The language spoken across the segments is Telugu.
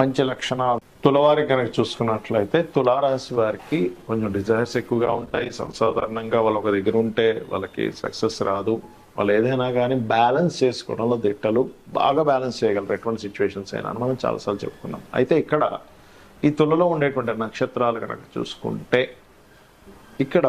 మంచి లక్షణాలు. తులవారి కనుక చూసుకున్నట్లయితే తులారాశి వారికి కొంచెం డిజైర్స్ ఎక్కువగా ఉంటాయి. సాధారణంగా వాళ్ళు ఒక దగ్గర ఉంటే వాళ్ళకి సక్సెస్ రాదు. వాళ్ళు ఏదైనా కానీ బ్యాలెన్స్ చేసుకోవడంలో దిట్టలు బాగా బ్యాలెన్స్ చేయగలరు. ఎటువంటి సిచ్యువేషన్స్ అయినా మనం చాలాసార్లు చెప్పుకున్నాం. అయితే ఇక్కడ ఈ తులలో ఉండేటువంటి నక్షత్రాలు కనుక చూసుకుంటే ఇక్కడ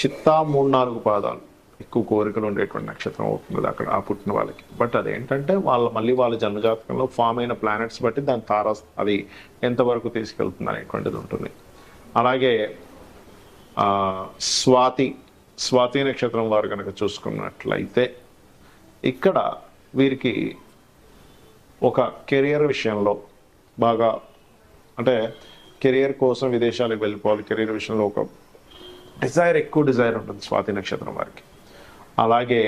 చిత్తా మూడు నాలుగు పాదాలు. ఎక్కువ కోరికలు ఉండేటువంటి నక్షత్రం అవుతుంది అక్కడ ఆ పుట్టిన వాళ్ళకి. బట్ అదేంటంటే వాళ్ళ మళ్ళీ వాళ్ళ జన్మజాతకంలో ఫామ్ అయిన ప్లానెట్స్ బట్టి దాని తారా అది ఎంతవరకు తీసుకెళ్తుంది అనేటువంటిది ఉంటుంది. అలాగే స్వాతి స్వాతి నక్షత్రం వారు కనుక చూసుకున్నట్లయితే ఇక్కడ వీరికి ఒక కెరియర్ విషయంలో బాగా అంటే కెరియర్ కోసం విదేశాలకు వెళ్ళిపోవాలి. కెరియర్ విషయంలో ఒక డిజైర్ ఎక్కువ డిజైర్ ఉంటుంది స్వాతి నక్షత్రం వారికి. అలాగే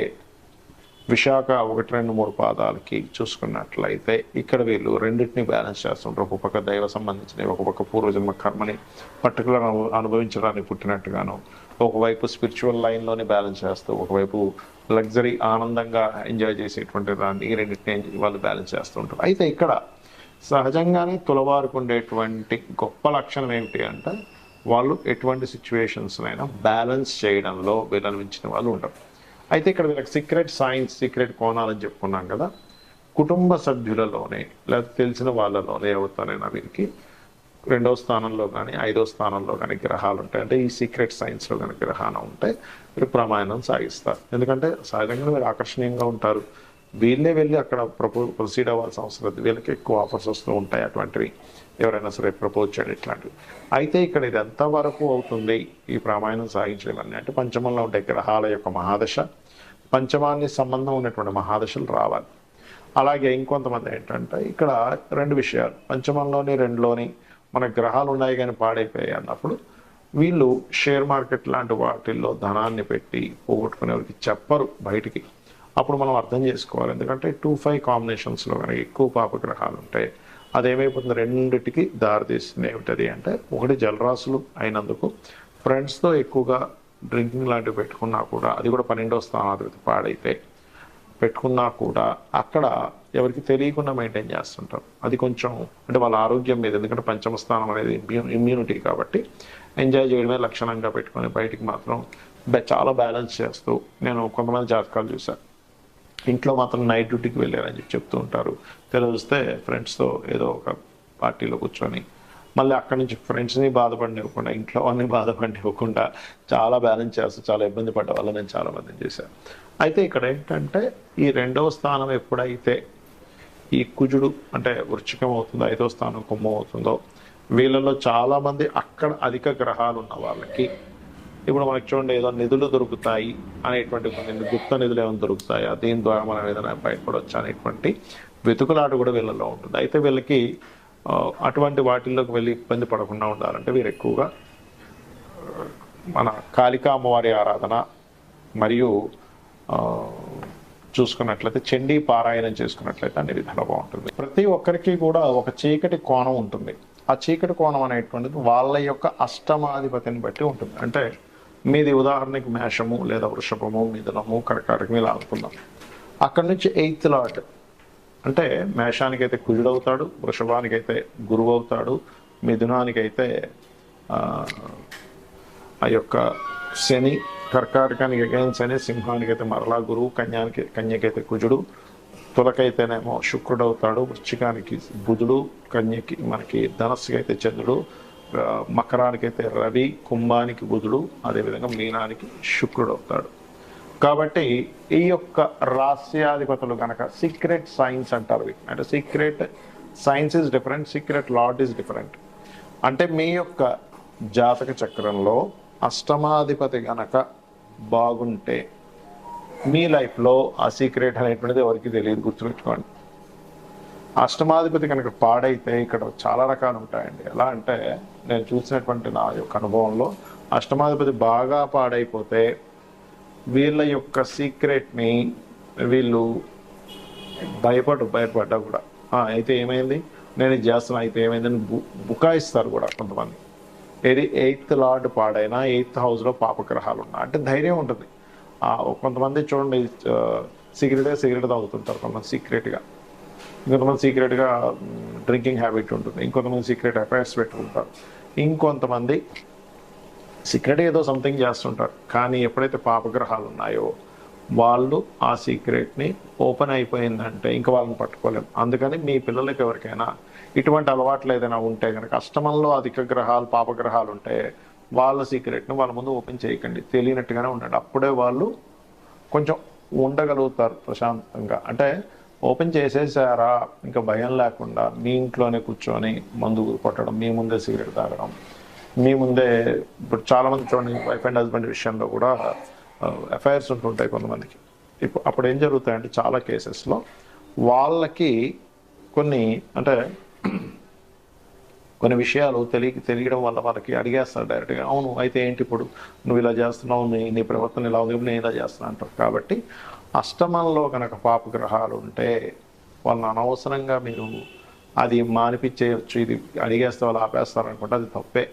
విశాఖ ఒకటి రెండు మూడు పాదాలకి చూసుకున్నట్లయితే ఇక్కడ వీళ్ళు రెండింటిని బ్యాలెన్స్ చేస్తుంటారు ఒక పక్క దైవ సంబంధించినవి ఒక పక్క పూర్వజన్మ కర్మని పర్టికులర్ అనుభవించడానికి పుట్టినట్టుగాను ఒకవైపు స్పిరిచువల్ లైన్లోనే బ్యాలెన్స్ చేస్తూ ఒకవైపు లగ్జరీ ఆనందంగా ఎంజాయ్ చేసేటువంటి దాన్ని ఈ రెండింటిని వాళ్ళు బ్యాలెన్స్ చేస్తూ ఉంటారు అయితే ఇక్కడ సహజంగానే తులవారికి ఉండేటువంటి గొప్ప లక్షణం ఏమిటి అంటే వాళ్ళు ఎటువంటి సిచ్యువేషన్స్నైనా బ్యాలెన్స్ చేయడంలో విలనించిన వాళ్ళు ఉంటారు అయితే ఇక్కడ వీళ్ళకి సీక్రెట్ సైన్స్ సీక్రెట్ కోణాలని చెప్పుకున్నాం కదా. కుటుంబ సభ్యులలోనే లేదా తెలిసిన వాళ్ళలోనే అవుతానైనా వీరికి? రెండవ స్థానంలో కానీ ఐదో స్థానంలో కానీ గ్రహాలు ఉంటాయి. అంటే ఈ సీక్రెట్ సైన్స్లో కానీ గ్రహాలు ఉంటే మీరు ప్రమాణం సాగిస్తారు. ఎందుకంటే సహజంగా మీరు ఆకర్షణీయంగా ఉంటారు. వీళ్ళే వెళ్ళి అక్కడ ప్రపో ప్రొసీడ్ అవ్వాల్సిన అవసరం లేదు. వీళ్ళకి ఎక్కువ ఆఫర్స్ వస్తూ ఉంటాయి అటువంటివి. ఎవరైనా సరే ప్రపోజ్ చేయడం ఇట్లాంటివి. అయితే ఇక్కడ ఇది ఎంతవరకు అవుతుంది? ఈ ప్రామాయణం సాగించడం అంటే పంచమంలో ఉండే గ్రహాల యొక్క మహాదశ. పంచమాన్ని సంబంధం ఉన్నటువంటి మహాదశలు రావాలి. అలాగే ఇంకొంతమంది ఏంటంటే ఇక్కడ రెండు విషయాలు. పంచమంలోని రెండులోని మన గ్రహాలు ఉన్నాయి కానీ పాడైపోయాయి అన్నప్పుడు వీళ్ళు షేర్ మార్కెట్ లాంటి వాటిల్లో ధనాన్ని పెట్టి పోగొట్టుకునేవారికి చెప్పరు బయటికి. అప్పుడు మనం అర్థం చేసుకోవాలి. ఎందుకంటే టూ ఫైవ్ కాంబినేషన్స్లో కనుక ఎక్కువ పాప గ్రహాలు ఉంటాయి అదేమైపోతుంది? రెండిటికి దారితీస్తుంది ఏమిటది అంటే ఒకటి జలరాశులు అయినందుకు ఫ్రెండ్స్తో ఎక్కువగా డ్రింకింగ్ లాంటివి పెట్టుకున్నా కూడా అది కూడా పన్నెండో స్థానాధిపతి పాడైతే పెట్టుకున్నా కూడా అక్కడ ఎవరికి తెలియకుండా మెయింటైన్ చేస్తుంటారు. అది కొంచెం అంటే వాళ్ళ ఆరోగ్యం మీద ఎందుకంటే పంచమ స్థానం అనేది ఇమ్యూనిటీ కాబట్టి ఎంజాయ్ చేయడమే లక్షణంగా పెట్టుకొని బయటికి మాత్రం చాలా బ్యాలెన్స్ చేస్తూ నేను కొంతమంది జాతకాలు చూశాను ఇంట్లో మాత్రం నైట్ డ్యూటీకి వెళ్ళారని చెప్పి చెప్తూ ఉంటారు. తెలిస్తే ఫ్రెండ్స్తో ఏదో ఒక పార్టీలో కూర్చొని మళ్ళీ అక్కడి నుంచి ఫ్రెండ్స్ని బాధపడినివ్వకుండా ఇంట్లో వాళ్ళని బాధపడినివ్వకుండా చాలా బ్యాలెన్స్ చేస్తూ చాలా ఇబ్బంది పడ్డ వల్ల నేను చాలా మందిని చేశాను. అయితే ఇక్కడ ఏంటంటే ఈ రెండవ స్థానం ఎప్పుడైతే ఈ కుజుడు అంటే వృచ్చికం అవుతుందో ఐదో స్థానం కుంభం అవుతుందో వీళ్ళలో చాలామంది అక్కడ అధిక గ్రహాలు ఉన్న వాళ్ళకి ఇప్పుడు మనకి చూడండి ఏదో నిధులు దొరుకుతాయి అనేటువంటి కొన్ని గుప్త నిధులు ఏమైనా దొరుకుతాయా? దీని ద్వారా మనం ఏదైనా బయటపడవచ్చు అనేటువంటి వెతుకులాట కూడా వీళ్ళలో ఉంటుంది. అయితే వీళ్ళకి అటువంటి వాటిల్లోకి వెళ్ళి ఇబ్బంది పడకుండా ఉండాలంటే వీరు ఎక్కువగా మన కాళికా అమ్మవారి ఆరాధన మరియు చూసుకున్నట్లయితే చండీ పారాయణం చేసుకున్నట్లయితే అన్ని విధాలు బాగుంటుంది. ప్రతి ఒక్కరికి కూడా ఒక చీకటి కోణం ఉంటుంది. ఆ చీకటి కోణం అనేటువంటిది వాళ్ళ యొక్క అష్టమాధిపతిని బట్టి ఉంటుంది. అంటే మీది ఉదాహరణకి మేషము లేదా వృషభము మిథునము కర్కాటకం ఇలా అనుకుందాం. అక్కడి నుంచి ఎయిత్ లాట్ అంటే మేషానికైతే కుజుడు అవుతాడు వృషభానికైతే గురువు అవుతాడు మిథునానికైతే ఆ, యొక్క శని కర్కాటకానికి ఎగైన శని సింహానికి అయితే మరలా గురువు కన్యానికి కన్యకైతే కుజుడు తులకైతేనేమో శుక్రుడు అవుతాడు వృశ్చికానికి బుధుడు కన్యకి మనకి ధనస్సుకి అయితే చంద్రుడు మకరానికైతే రవి కుంభానికి బుధుడు అదేవిధంగా మీనానికి శుక్రుడు అవుతాడు కాబట్టి ఈ యొక్క రాస్యాధిపతులు కనుక సీక్రెట్ సైన్స్ అంటారు అంటే secret science is different secret lot is different అంటే మీ యొక్క జాతక చక్రంలో అష్టమాధిపతి గనక బాగుంటే మీ లైఫ్లో ఆ సీక్రెట్ అనేటువంటిది ఎవరికి తెలియదు గుర్తుపెట్టుకోండి. అష్టమాధిపతి కనుక పాడైతే ఇక్కడ చాలా రకాలు ఉంటాయండి. ఎలా అంటే నేను చూసినటువంటి నా యొక్క అనుభవంలో అష్టమాధిపతి బాగా పాడైపోతే వీళ్ళ యొక్క సీక్రెట్ని వీళ్ళు భయపడు భయపడ్డా కూడా. అయితే ఏమైంది? నేను ఇది చేస్తున్నా అయితే ఏమైందని బు బుకాయిస్తారు కూడా కొంతమంది. ఏది ఎయిత్ లార్డ్ పాడైనా ఎయిత్ హౌస్లో పాపగ్రహాలు ఉన్నా అంటే ధైర్యం ఉంటుంది. కొంతమంది చూడండి సిగరెట్గా సిగరెట్ తాగుతుంటారు కొంతమంది సీక్రెట్గా ఇంకొంతమంది సీక్రెట్గా డ్రింకింగ్ హ్యాబిట్ ఉంటుంది. ఇంకొంతమంది సీక్రెట్ అఫైర్స్ పెట్టుకుంటారు. ఇంకొంతమంది సీక్రెట్ ఏదో సంథింగ్ చేస్తుంటారు కానీ ఎప్పుడైతే పాపగ్రహాలు ఉన్నాయో వాళ్ళు ఆ సీక్రెట్ని ఓపెన్ అయిపోయిందంటే ఇంకా వాళ్ళని పట్టుకోలేము అందుకని మీ పిల్లలకి ఎవరికైనా ఇటువంటి అలవాట్లు ఏదైనా ఉంటే కనుక అష్టమంలో అధిక గ్రహాలు పాపగ్రహాలు ఉంటే వాళ్ళ సీక్రెట్ని వాళ్ళ ముందు ఓపెన్ చేయకండి. తెలియనట్టుగానే ఉండండి. అప్పుడే వాళ్ళు కొంచెం ఉండగలుగుతారు ప్రశాంతంగా. అంటే ఓపెన్ చేసేసారా? ఇంకా భయం లేకుండా మీ ఇంట్లోనే కూర్చొని మందు కొట్టడం మీ ముందే సిగరెట్ తాగడం మీ ముందే ఇప్పుడు చాలా మంది చూడండి వైఫ్ అండ్ హస్బెండ్ విషయంలో కూడా ఎఫ్ఐఆర్స్ ఉంటుంటాయి కొంతమందికి. ఇప్పుడు అప్పుడు ఏం జరుగుతాయంటే చాలా కేసెస్లో వాళ్ళకి కొన్ని అంటే కొన్ని విషయాలు తెలియ తెలియడం వల్ల వాళ్ళకి అడిగేస్తారు డైరెక్ట్గా అవును అయితే ఏంటి ఇప్పుడు? నువ్వు ఇలా చేస్తున్నావు నీ నీ ప్రవర్తన ఇలా ఉంది నేను ఇలా చేస్తున్నా అంటారు. కాబట్టి అష్టమంలో కనుక పాపగ్రహాలు ఉంటే వాళ్ళని అనవసరంగా మీరు అది మానిపించేయచ్చు ఇది అడిగేస్తే వాళ్ళు ఆపేస్తారు అనుకుంటే అది తప్పే.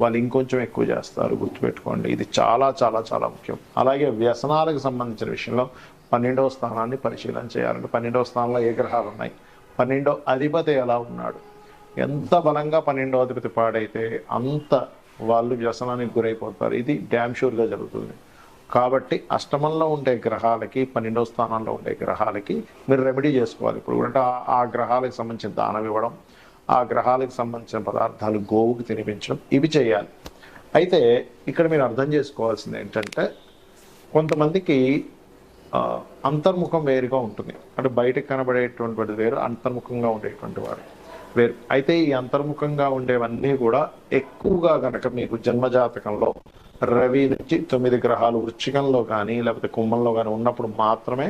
వాళ్ళు ఇంకొంచెం ఎక్కువ చేస్తారు గుర్తుపెట్టుకోండి. ఇది చాలా చాలా చాలా ముఖ్యం. అలాగే వ్యసనాలకు సంబంధించిన విషయంలో పన్నెండవ స్థానాన్ని పరిశీలన చేయాలంటే పన్నెండవ స్థానంలో ఏ గ్రహాలు ఉన్నాయి? పన్నెండో అధిపతి ఎలా ఉన్నాడు? ఎంత బలంగా పన్నెండో అధిపతి పాడైతే అంత వాళ్ళు వ్యసనానికి గురైపోతారు. ఇది డ్యామ్ షూర్గా జరుగుతుంది. కాబట్టి అష్టమంలో ఉండే గ్రహాలకి పన్నెండో స్థానంలో ఉండే గ్రహాలకి మీరు రెమెడీ చేసుకోవాలి. ఇప్పుడు అంటే ఆ గ్రహాలకు సంబంధించిన దానం ఇవ్వడం ఆ గ్రహాలకు సంబంధించిన పదార్థాలు గోవుకి తినిపించడం ఇవి చేయాలి. అయితే ఇక్కడ మీరు అర్థం చేసుకోవాల్సింది ఏంటంటే కొంతమందికి అంతర్ముఖం వేరుగా ఉంటుంది. అంటే బయటకు కనబడేటువంటి వేరు అంతర్ముఖంగా ఉండేటువంటి వారు వేరు. అయితే ఈ అంతర్ముఖంగా ఉండేవన్నీ కూడా ఎక్కువగా కనుక మీకు జన్మజాతకంలో రవి నుంచి తొమ్మిది గ్రహాలు వృచ్చికంలో కానీ లేకపోతే కుంభంలో కానీ ఉన్నప్పుడు మాత్రమే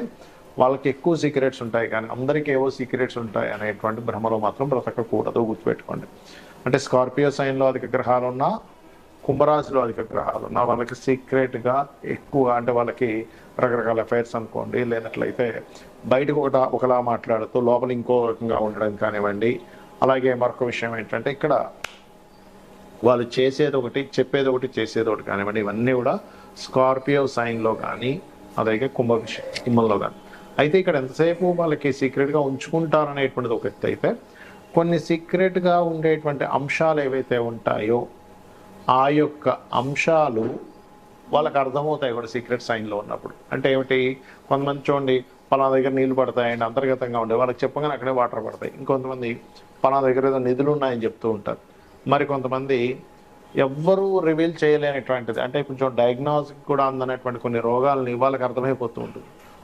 వాళ్ళకి ఎక్కువ సీక్రెట్స్ ఉంటాయి కానీ అందరికీ ఏవో సీక్రెట్స్ ఉంటాయి అనేటువంటి భ్రమలో మాత్రం బ్రతకకూడదు గుర్తుపెట్టుకోండి. అంటే స్కార్పియో సైన్లో అధిక గ్రహాలు ఉన్నా కుంభరాశిలో అధిక గ్రహాలు ఉన్నా వాళ్ళకి సీక్రెట్గా ఎక్కువ అంటే వాళ్ళకి రకరకాల అఫైర్స్ అనుకోండి లేనట్లయితే బయటకు ఒకట ఒకలా మాట్లాడుతూ లోపల ఇంకో రకంగా ఉండడం కానివ్వండి. అలాగే మరొక విషయం ఏంటంటే ఇక్కడ వాళ్ళు చేసేది ఒకటి చెప్పేది ఒకటి చేసేది ఒకటి కానివ్వండి. ఇవన్నీ కూడా స్కార్పియో సైన్లో కానీ అలాగే కుంభ విషయం కుంభంలో కానీ. అయితే ఇక్కడ ఎంతసేపు వాళ్ళకి సీక్రెట్గా ఉంచుకుంటారనేటువంటిది ఒక ఎత్తు అయితే కొన్ని సీక్రెట్గా ఉండేటువంటి అంశాలు ఏవైతే ఉంటాయో ఆ యొక్క అంశాలు వాళ్ళకి అర్థమవుతాయి కూడా సీక్రెట్ సైన్లో ఉన్నప్పుడు. అంటే ఏమిటి? కొంతమంది చూడండి పలానా దగ్గర నీళ్ళు పడతాయండి అంతర్గతంగా ఉండే వాళ్ళకి చెప్పగానే అక్కడే వాటర్ పడతాయి. ఇంకొంతమంది పలానా దగ్గర ఏదో నిధులు ఉన్నాయని చెప్తూ ఉంటారు. మరి కొంతమంది ఎవ్వరూ రివీల్ చేయలేనటువంటిది. అంటే కొంచెం డయాగ్నోస్టిక్ కూడా అందనటువంటి కొన్ని రోగాలని వాళ్ళకి అర్థమైపోతూ ఉంటుంది.